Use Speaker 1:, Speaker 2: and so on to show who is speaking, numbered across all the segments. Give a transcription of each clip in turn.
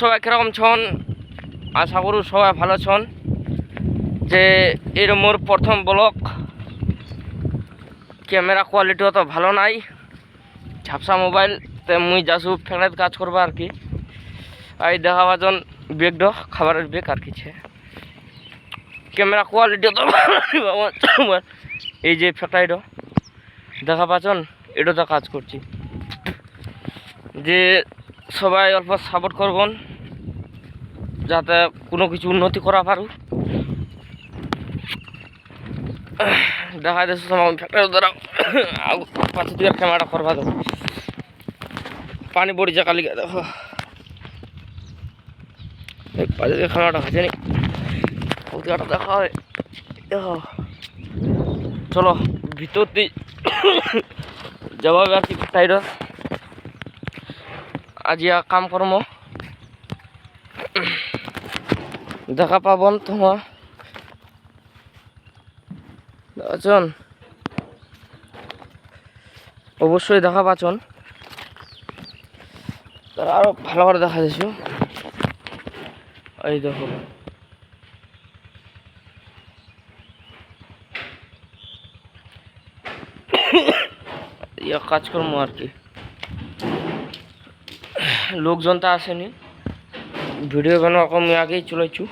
Speaker 1: সবাই কীরকম ছন? আশা করু সবাই ভালো ছন। যে এর মোর প্রথম ব্লক ক্যামেরা কোয়ালিটি অত ভালো নাই। ঝাপসা মোবাইল তে মুই যাসু ফেরাত কাজ করব আর কি। এই দেখাবার বেগ ড, খাবারের বেগ আর কিছু ক্যামেরা কোয়ালিটি অত ভালো এই যে ফেটাইড দেখা পাচ্ছেন এটাতে কাজ করছি। যে সবাই অল্প সাপোর্ট করবেন, যাতে কোনো কিছু উন্নতি করা পারু দেখা সময় ফ্যাক্টরি দ্বারা পাঁচ দিকে ক্যামেরাটা করবা দেবো পানি পড়িছে কালিকে দেখো। পাঁচ দিকে ক্যামেরাটা হয়েছে দেখা হয়। দেখো। চলো, ভিতর দিয়ে যাব আর কি সাইডত আজি কাম কর্ম দেখা পাবন তোমার আচন অবশ্যই দেখা পাচন। আরও ভালো করে দেখা যাচ্ছে এই দেখো কাজকর্ম আর কি। লোকজন তো আসেনি। ভিডিও বানানো আমি আগেই চলেছু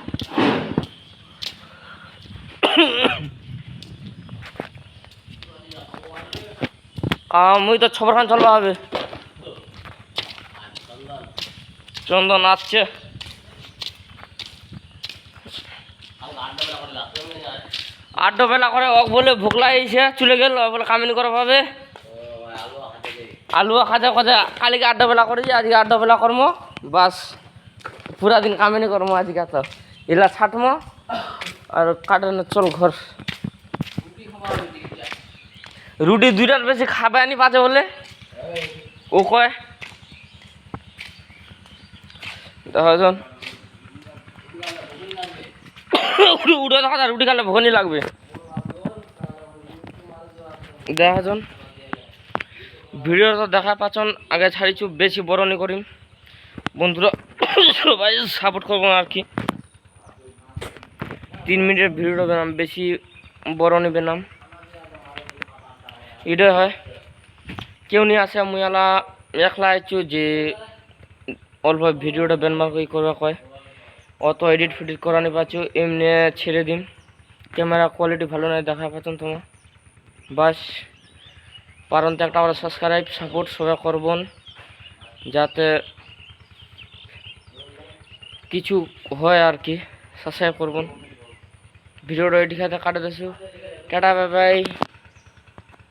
Speaker 1: মুই তো ছবর খান চলবা হবে। চন্দন আসছে। আড্ডা বেলা করে ওক বলে ভোক লাগিয়েছে চলে গেল, বলে কামিনি করে পাবে আলু খাজা খাজা, কালিকে আড্ডা বেলা করেছি আজকে আড্ডা বেলা করব বাস। পুরা দিন কামিনি করব আজকে তো। এলা ছাটমো, আর কাটে চল ঘর। রুটি দুইটার বেশি খাবে আনি পাচে বলে। ও কয়। দেখাজন উঠে দেখা রুটি খালে ভনি লাগবে। দেখাজন ভিডিওটা দেখা পাচ্ছেন, আগে ছাড়িছু বেশি বড় নি করিম। বন্ধুরা সবাই সাপোর্ট করব আর কি। তিন মিনিটের ভিডিওটা বানাম বেশি বড় নিবে নাম এটাই হয়। কেউ নিয়ে আসে, মুই আলা একলা আইছু যে অল্প ভিডিওটা বেনমার করে করবা কয়। অত এডিট ফিডিট করা নি এমনি ছেড়ে দিম। ক্যামেরা কোয়ালিটি ভালো নয় দেখা পাচ্ছেন তোমার বাস। পারন তো একটা আমরা সাবস্ক্রাইব সাপোর্ট সবাই করবেন, যাতে কিছু হয় আর কি সাবস্ক্রাইব করবেন। ভিডিওটা এটি খাতে কাটে দিছো টাটা বাই বাই